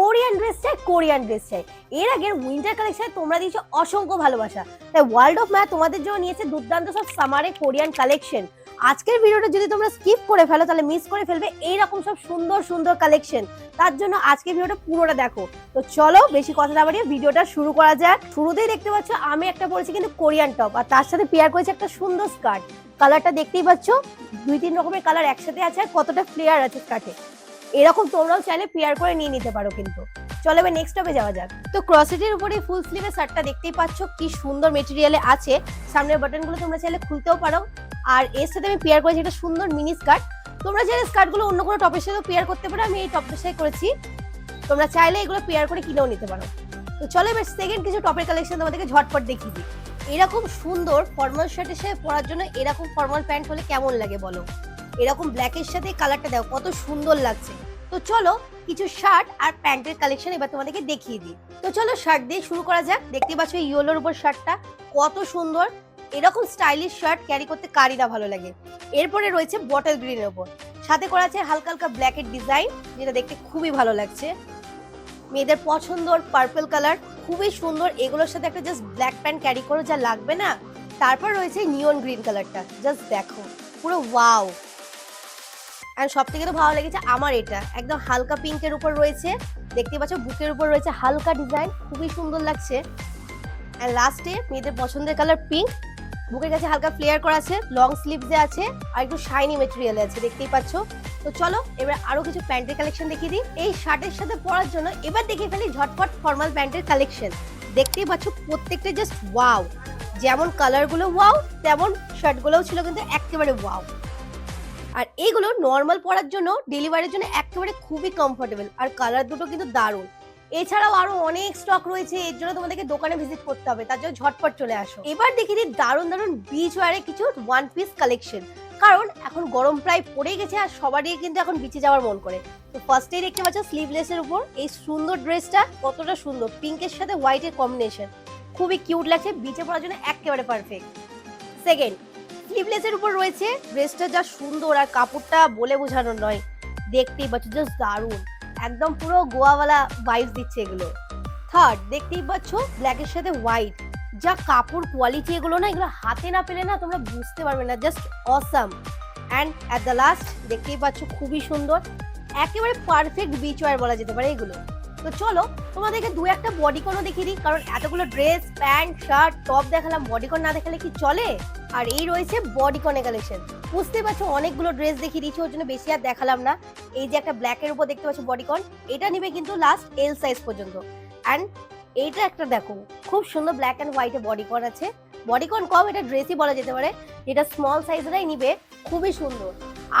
Korean dress চাই, Korean dress চাই। এর আগের উইন্টার কালেকশনে তোমরা দিয়েছ অসংখ্য ভালোবাসা। তাই ওয়ার্ল্ড অফ ম্যাথ তোমাদের জন্য নিয়েছে দুর্দান্ত সব সামারে কোরিয়ান কালেকশন আজকের ভিডিওটা যদি তোমরা স্কিপ করে ফেলো, তাহলে মিস করে ফেলবে এইরকম সব সুন্দর সুন্দর কালেকশন তার জন্য আজকের ভিডিওটা পুরোটা দেখো। তো চলো, বেশি কথা না বাড়িয়ে ভিডিওটা শুরু করা যাক। শুরুতেই দেখতে পাচ্ছ, আমি একটা পরেছি কিন্তু কোরিয়ান টপ, আর তার সাথে পেয়ার করেছি একটা সুন্দর স্কার্ট কালারটা দেখতেই পাচ্ছ, দুই তিন রকমের কালার একসাথে আছে, আর কতটা ফ্লেয়ার আছে স্কার্টে এরকম তোমরাও চাইলে পেয়ার করে নিয়ে নিতে পারো কিন্তু। চলো এবার নেক্সট টপে যাওয়া যাক। তো ক্রসেটের উপরে ফুল স্লিভের শার্টটা দেখতেই পাচ্ছ, কি সুন্দর মেটেরিয়ালে আছে। সামনের বাটনগুলো তোমরা চাইলে খুলতেও পারো। আর এর সাথে আমি পেয়ার করেছি একটা সুন্দর মিনি স্কার্ট তোমরা চাইলে স্কার্টগুলো অন্য কোনো টপের সাথে পেয়ার করতে পারো, আমি এই টপের সাথে করেছি। তোমরা চাইলে এগুলো পেয়ার করে কিনেও নিতে পারো। তো চলো এবার সেকেন্ড কিছু টপের কালেকশন তোমাদেরকে ঝটপট দেখিয়ে দিই। এরকম সুন্দর ফর্মাল শার্টের সাথে পরার জন্য এরকম ফর্মাল প্যান্ট হলে কেমন লাগে বলো? এরকম ব্ল্যাকের সাথে কালারটা দেখো, কত সুন্দর লাগছে। তো চলো কিছু শার্ট আর প্যান্টের কালেকশন এবার তোমাদেরকে দেখিয়ে দিই। তো চলো শার্ট দিয়ে শুরু করা যাক। দেখতে পাচ্ছ ইয়েলোর উপর শার্টটা কত সুন্দর। এরকম স্টাইলিশ শার্ট ক্যারি করতে কারি না ভালো লাগে। এরপরে রয়েছে বটল গ্রিনের উপর। সাথে করা আছে হালকা হালকা ব্ল্যাকের ডিজাইন যেটা দেখতে খুবই ভালো লাগছে। মেয়েদের পছন্দর পার্পল কালার খুবই সুন্দর। এগুলোর সাথে একটা জাস্ট ব্ল্যাক প্যান্ট ক্যারি করো, যা লাগবে না। তারপর রয়েছে নিয়ন গ্রিন কালারটা জাস্ট দেখো, পুরো ওয়াও আর সব থেকে তো ভালো লেগেছে আমার এটা। একদম হালকা পিঙ্কের উপর রয়েছে। দেখতে পাচ্ছ, বুকের উপর রয়েছে হালকা ডিজাইন। খুবই সুন্দর লাগছে। আর লাস্টে মেয়েদের পছন্দের কালার পিঙ্ক বুকের কাছে হালকা ফ্লেয়ার করা আছে লং স্লিভসে আছে, আর একটু শাইনি মেটেরিয়াল আছে, দেখতেই পাচ্ছ। তো চলো, এবার আরও কিছু প্যান্টের কালেকশন দেখিয়ে দিই। এই শার্টের সাথে পরার জন্য এবার দেখিয়ে ফেলি ঝটপট ফর্মাল প্যান্টের কালেকশন দেখতেই পাচ্ছ, প্রত্যেকটা জাস্ট ওয়াও যেমন কালারগুলো ওয়াও তেমন শার্টগুলোও ছিল কিন্তু একেবারে ওয়াও আর এগুলো নর্মাল পরার জন্য ডেলিভারির জন্য একেবারে খুবই কমফোর্টেবল আর কালার দুটো কিন্তু দারুণ। এছাড়াও আরও অনেক স্টক রয়েছে, এর জন্য তোমাদেরকে দোকানে ভিজিট করতে হবে, তার জন্য ঝটপট চলে আসো। এবার দেখি দিই দারুণ দারুণ বিচ ওয়ারে কিছু ওয়ান পিস কালেকশন কারণ এখন গরম প্রায় পড়ে গেছে আর সবারই কিন্তু এখন বিচে যাওয়ার মন করে। তো ফার্স্টেই দেখতে পাচ্ছ স্লিভলেসের উপর, এই সুন্দর ড্রেসটা কতটা সুন্দর পিঙ্কের সাথে হোয়াইটের কম্বিনেশন খুবই কিউট লাগছে বিচে পড়ার জন্য একেবারে পারফেক্ট সেকেন্ড স্লিভলেসের উপর রয়েছে। ড্রেসটা যা সুন্দর আর কাপড়টা বলে বোঝানোর নয়। দেখতেই পাচ্ছ জাস্ট দারুণ। একদম পুরো গোয়াওয়ালা ভাইবস দিচ্ছে এগুলো। থার্ড দেখতেই পাচ্ছ ব্ল্যাকের সাথে হোয়াইট যা কাপড় কোয়ালিটি এগুলো না, এগুলো হাতে না পেলে না তোমরা বুঝতে পারবে না just awesome and at the last দেখতেই পাচ্ছ, খুবই সুন্দর। একেবারে পারফেক্ট বিচ ওয়ার বলা যেতে পারে এগুলো। তো চলো, তোমাদেরকে দু একটা বডিকনও দেখিয়ে দিই, কারণ এতগুলো ড্রেস প্যান্ট শার্ট টপ দেখালাম বডিকন না দেখালে কি চলে? আর এই রয়েছে বডিকনে কালেকশন বুঝতে পারছ, অনেকগুলো ড্রেস দেখিয়ে দিচ্ছি ওর জন্য বেশি আর দেখালাম না। এই যে একটা ব্ল্যাকের উপর দেখতে পাচ্ছ বডিকন এটা নিবে কিন্তু লাস্ট এল সাইজ পর্যন্ত। অ্যান্ড এইটা একটা দেখো, খুব সুন্দর ব্ল্যাক অ্যান্ড হোয়াইটে বডিকন আছে। বডিকন কম, এটা ড্রেসই বলা যেতে পারে। যেটা স্মল সাইজেরাই নিবে, খুবই সুন্দর।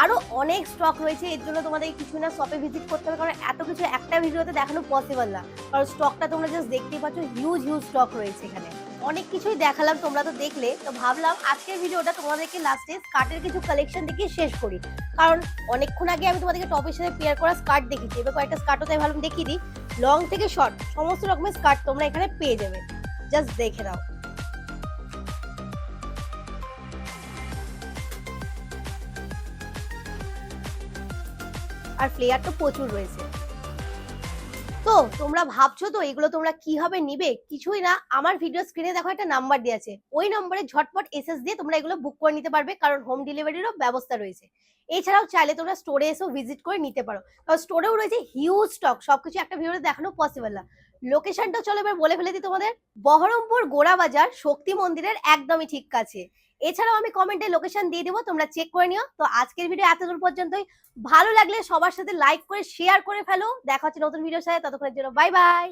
আরও অনেক স্টক রয়েছে, এর জন্য তোমাদের কিছু না শপে ভিজিট করতে হবে, কারণ এত কিছু একটা ভিডিওতে দেখানো পসিবল না। কারণ স্টকটা তোমরা জাস্ট দেখতেই পাচ্ছ হিউজ হিউজ স্টক রয়েছে এখানে। অনেক কিছুই দেখালাম, তোমরা তো দেখলে। তো ভাবলাম আজকের ভিডিওটা তোমাদেরকে লাস্টে স্কার্টের কিছু কালেকশন দেখিয়ে শেষ করি। কারণ অনেকক্ষণ আগে আমি তোমাদেরকে টপের সাথে পেয়ার করা স্কার্ট দেখিয়েছি এবার কয়েকটা স্কার্টও তাই ভালো দেখিয়ে দিই। লং থেকে শর্ট সমস্ত রকমের স্কার্ট তোমরা এখানে পেয়ে যাবে। জাস্ট দেখে নাও। আর ফ্লেয়ার তো প্রচুর রয়েছে। তো, তোমরা ভাবছ তো, এগুলো তোমরা কীভাবে নিবে? কিছুই না, আমার ভিডিও স্ক্রিনে দেখো একটা নাম্বার দেওয়া আছে। ওই নম্বরে ঝটপট এসএস দিয়ে তোমরা এগুলো বুক করে নিতে পারবে, কারণ হোম ডেলিভারিরও ব্যবস্থা রয়েছে। এছাড়াও চাইলে তোমরা স্টোরে এসেও ভিজিট করে নিতে পারো। কারণ স্টোরেও রয়েছে হিউজ স্টক সবকিছু একটা ভিডিওতে দেখানো পসিবল না। লোকেশনটা চলো এবার বলে ফেলে দিই তোমাদের। বহরমপুর গোড়াবাজার শক্তি মন্দিরের একদমই ঠিক কাছে। এছাড়াও আমি কমেন্টে লোকেশন দিয়ে দেবো, তোমরা চেক করে নিও। তো আজকের ভিডিও এতদূর পর্যন্তই। ভালো লাগলে সবার সাথে লাইক করে শেয়ার করে ফেলো। দেখা হচ্ছে নতুন ভিডিওর সাথে, ততক্ষণের জন্য বাই বাই